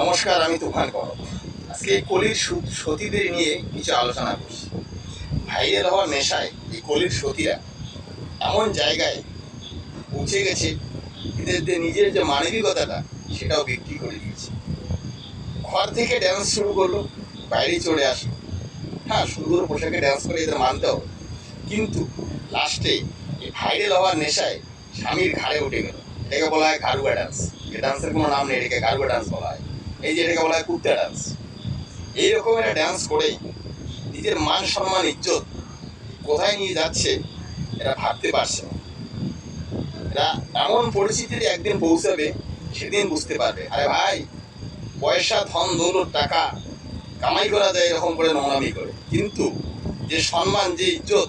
নমস্কার, আমি তুফান কর। আজকে এই কলির সতীদের নিয়ে কিছু আলোচনা করছি। ভাইরাল হওয়ার নেশায় এই কলির সতীরা এমন জায়গায় পৌঁছে গেছে, এদের যে নিজের যে মানবিকতাটা, সেটাও বিক্রি করে দিয়েছে। ঘর থেকে ড্যান্স শুরু করল, বাইরে চলে আসলো। হ্যাঁ সুন্দর পোশাকে ড্যান্স করে এদের মানতে হবে। কিন্তু লাস্টে এই ভাইরাল হওয়ার নেশায় স্বামীর ঘাড়ে উঠে গেল। এটাকে বলা হয় ঘাড়ুয়া ডান্স এই ডান্সের কোনো নাম নেই, এটাকে ঘাড়ুয়া ডান্স বলা হয়। এই যে এটাকে বলা হয় কুত্তা ডান্স এইরকম একটা ডান্স করেই নিজের মান, সম্মান, ইজ্জত কোথায় নিয়ে যাচ্ছে, এরা ভাবতে পারছে না। এরা এমন পরিস্থিতিতে একদিন পৌঁছাবে, সেদিন বুঝতে পারবে। আরে ভাই, পয়সা, ধন, দৌলত, টাকা কামাই করা যায় এরকম করে নোংরামি করে। কিন্তু যে সম্মান, যে ইজ্জত,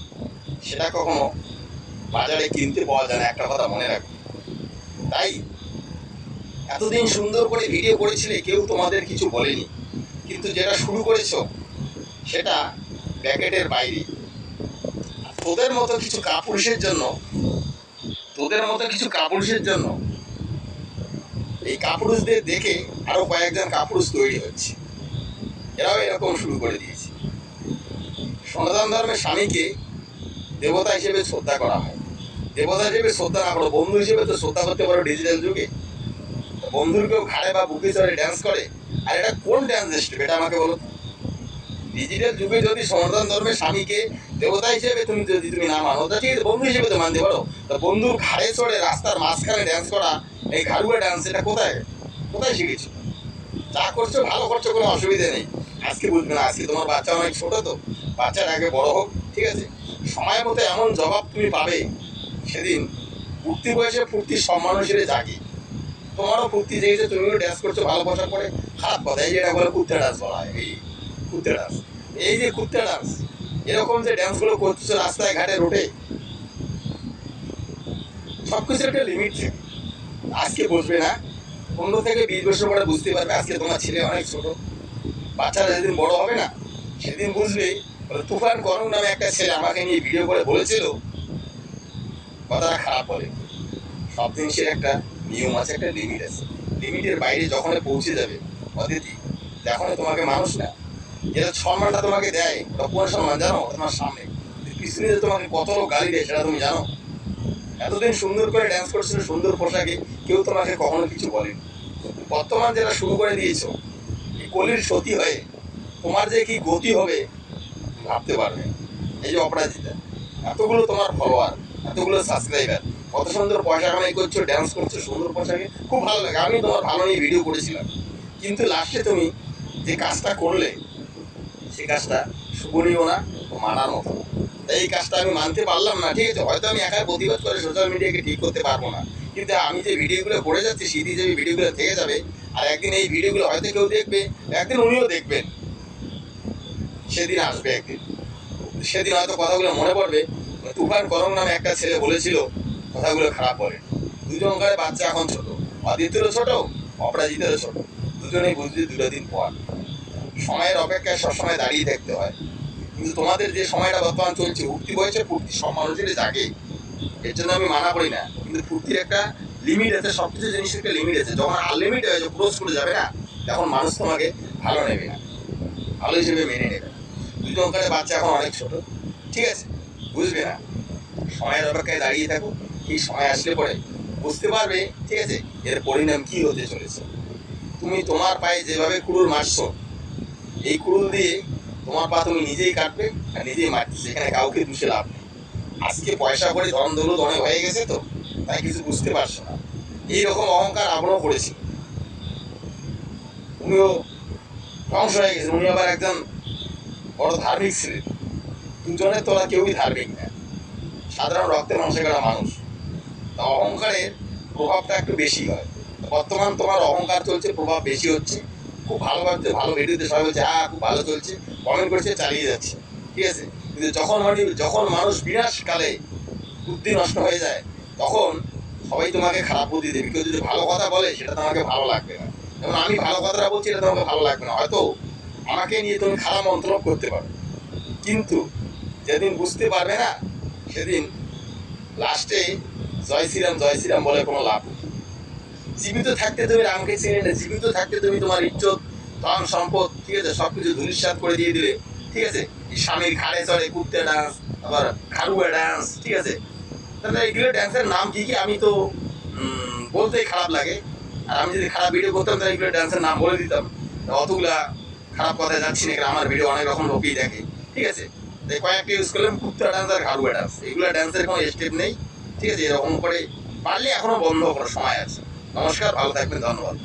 সেটা কখনো বাজারে কিনতে পাওয়া যায় না। একটা কথা মনে রাখো তাই এতদিন সুন্দর করে ভিডিও করেছিলে, কেউ তোমাদের কিছু বলেনি। কিন্তু যেটা শুরু করেছ, সেটা ব্যাকেটের বাইরে। তোদের মতো কিছু কাপুরুষের জন্য, তোদের মতো কিছু কাপুরুষের জন্য, এই কাপুরুষদের দেখে আরও কয়েকজন কাপুরুষ তৈরি হচ্ছে এরাও এরকম শুরু করে দিয়েছে। সনাতন ধর্মের স্বামীকে দেবতা হিসেবে শ্রদ্ধা করা হয়। দেবতা হিসেবে শ্রদ্ধা না করো বন্ধু হিসেবে তো শ্রদ্ধা করতে পারো ডিজিটাল যুগে। বন্ধুর কেউ ঘাড়ে বা বুকে চড়ে ড্যান্স করে? আর এটা কোন ড্যান্স স্টেপ এটা আমাকে বলো। ডিজিটাল যুগে যদি সনাতন ধর্মের স্বামীকে দেবতা হিসেবে তুমি যদি তুমি না মানো, তা ঠিক আছে, বন্ধু হিসেবে তো মানতে পারো। তা বন্ধুর ঘাড়ে চড়ে রাস্তার মাঝখানে ড্যান্স করা, এই ঘাড়ুয়া ডান্স এটা কোথায়? কোথায় শিখেছো? যা করছ, ভালো করছ, কোনো অসুবিধা নেই। আজকে বুঝবে না, আজকে তোমার বাচ্চা অনেক ছোট তো। বাচ্চার আগে বড় হোক, ঠিক আছে? সময় মতো এমন জবাব তুমি পাবে সেদিন। ফুর্তি বয়সে ফুর্তির সব মানুষের জাগে। তোমারও ফুর্তি জেগেছে, তুমিও ড্যান্স করছ, ভালো পোশাক পরে। খারাপ কথা, এই যেটা বলে কুত্তে ডান্স বলা হয়, এই কুত্তে ডান্স এই যে কুত্তে ডান্স এরকম যে ড্যান্সগুলো করতেছো রাস্তায়, ঘাটে, রোডে সব কিছুর একটা লিমিট থাকে। আজকে বসবে না, পনেরো থেকে বিশ বছর পরে বুঝতে পারবে আজকে তোমার ছেলে অনেক ছোট। বাচ্চারা যেদিন বড় হবে না, সেদিন বুঝবে তুফান করুন নামে একটা ছেলে আমাকে নিয়ে ভিডিও করে বলেছিল। কথাটা খারাপ বলে। সব জিনিসের একটা নিয়ম আছে, একটা লিমিট আছে। লিমিটের বাইরে যখন পৌঁছে যাবে অতিথি যখন তোমাকে মানুষ না, যেটা সম্মানটা তোমাকে দেয় ওটা সম্মান জানো? তোমার সামনে। পিছনে তোমাকে কত গালি দেয়, সেটা তুমি জানো? এতদিন সুন্দর করে ড্যান্স করছিল, সুন্দর পোশাকে কেউ তোমাকে কখনো কিছু বলেনি। বর্তমান যেটা শুরু করে দিয়েছ, এই কলির সতী হয়ে তোমার যে কি গতি হবে, ভাবতে পারবে এই যে অপরাজিতা, এতগুলো তোমার ফলোয়ার এতগুলো সাবস্ক্রাইবার কত সুন্দর পয়সা কামাই করছ ড্যান্স করছ, সুন্দর পোশাকে। খুব ভালো লাগে। আমি তোমার ভালো নিয়ে ভিডিও করেছিলাম। কিন্তু লাস্টে তুমি যে কাজটা করলে, সে কাজটা শুভনীয় না, মানার মতো। এই কাজটা আমি মানতে পারলাম না, ঠিক আছে? হয়তো আমি একাই প্রতিবাদ করে সোশ্যাল মিডিয়াকে ঠিক করতে পারব না। কিন্তু আমি যে ভিডিওগুলো করে যাচ্ছি স্মৃতি হিসেবে ভিডিওগুলো থেকে যাবে, আর একদিন এই ভিডিওগুলো হয়তো কেউ দেখবে, একদিন উনিও দেখবেন। সেদিন আসবে একদিন। সেদিন হয়তো কথাগুলো মনে পড়বে। তুফান করম নামে একটা ছেলে বলেছিল কথাগুলো খারাপ বলে। দুজন করে বাচ্চা এখন ছোট। অদিতেরও ছোট, অপরাজিতেরও ছোট। দুজনেই বুঝলি দুটো দিন পর। সময়ের অপেক্ষায় সবসময় দাঁড়িয়ে থাকতে হয়। কিন্তু তোমাদের যে সময়টা বর্তমান চলছে উক্তি বয়সে ফুর্তি সব মানুষের জাগে। এর জন্য আমি মানা করি না। কিন্তু ফুর্তির একটা লিমিট আছে সব কিছু জিনিসের একটা লিমিট আছে। যখন আনলিমিট হয়ে যাবে ক্রস করে যাবে না, তখন মানুষ তোমাকে ভালো নেবে না। ভালো হিসেবে মেনে নেবে দুজন বাচ্চা এখন অনেক ছোট। ঠিক আছে? বুঝবে না? সময়ের অপেক্ষায় দাঁড়িয়ে থাকো। এই সময় আসলে পরে? বুঝতে পারবে? ঠিক আছে? এর পরিণাম কি হতে চলেছে? তুমি তোমার পায়ে যেভাবে কুড়ুল মারছো, এই কুড়ুল দিয়ে তোমার পা তুমি নিজেই কাটবে আর নিজেই মারছিস এখানে কাউকে দুষে লাভ নেই। আজকে পয়সা করে ধন দৌলত অনেক হয়ে গেছে তো, তাই কিছু বুঝতে পারছ না। এইরকম অহংকার আপনও করেছিল উনিও ধ্বংস হয়ে গেছে উনি আবার একজন বড় ধার্মিক ছিলেন দুজনের তোরা কেউই ধার্মিক না। সাধারণ রক্তের মাংসে করা মানুষ। তা অহংকারের প্রভাবটা একটু বেশি হয়। বর্তমান তোমার অহংকার চলছে, প্রভাব বেশি হচ্ছে। খুব ভালো ভাবছে ভালো ভিডিওতে সবাই বলছে হ্যাঁ খুব ভালো চলছে। কমেন্ট করছে, চালিয়ে যাচ্ছে। ঠিক আছে? কিন্তু যখন মানে যখন মানুষ বিনাশকালে বুদ্ধি নষ্ট হয়ে যায়, তখন সবাই তোমাকে খারাপ বুদ্ধি দেবে। কেউ যদি ভালো কথা বলে, সেটা তোমাকে ভালো লাগবে না। যেমন আমি ভালো কথাটা বলছি, এটা তোমাকে ভালো লাগবে না। হয়তো আমাকে নিয়ে তুমি খারাপ মন্তব্য করতে পারো। কিন্তু যেদিন বুঝতে পারবে না, সেদিন লাস্টে জয় শ্রীরাম জয় শ্রীরাম বলে কোনো লাভ। জীবিত থাকতে তুমি রামকে চিনে না, জীবিত থাকতে তুমি তোমার ইজ্জত, ধন, সম্পদ, ঠিক আছে, সবকিছু ধুলিস্বাদ করে দিয়ে দিলে, ঠিক আছে? স্বামীর ঘাড়ে চড়ে কুত্তে ডান্স আবার খারুয়া ডান্স ঠিক আছে? তাহলে এইগুলো ড্যান্সের নাম কি কি? আমি তো বলতেই খারাপ লাগে। আর আমি যদি খারাপ ভিডিও করতাম, তাহলে এগুলো ড্যান্সের নাম বলে দিতাম। অতগুলা খারাপ কথা যাচ্ছি না আমার ভিডিও অনেক রকম লোকই দেখে, ঠিক আছে? তাই কয়েকটা ইউজ করলাম, কুত্তা ডান্স আর ঘাড়ুয়া ডান্স এগুলো ড্যান্সের কোনো স্টেপ নেই। ঠিক আছে এরকম করে পারলে এখনও বন্ধ করার সময় আছে। নমস্কার ভালো থাকবেন ধন্যবাদ।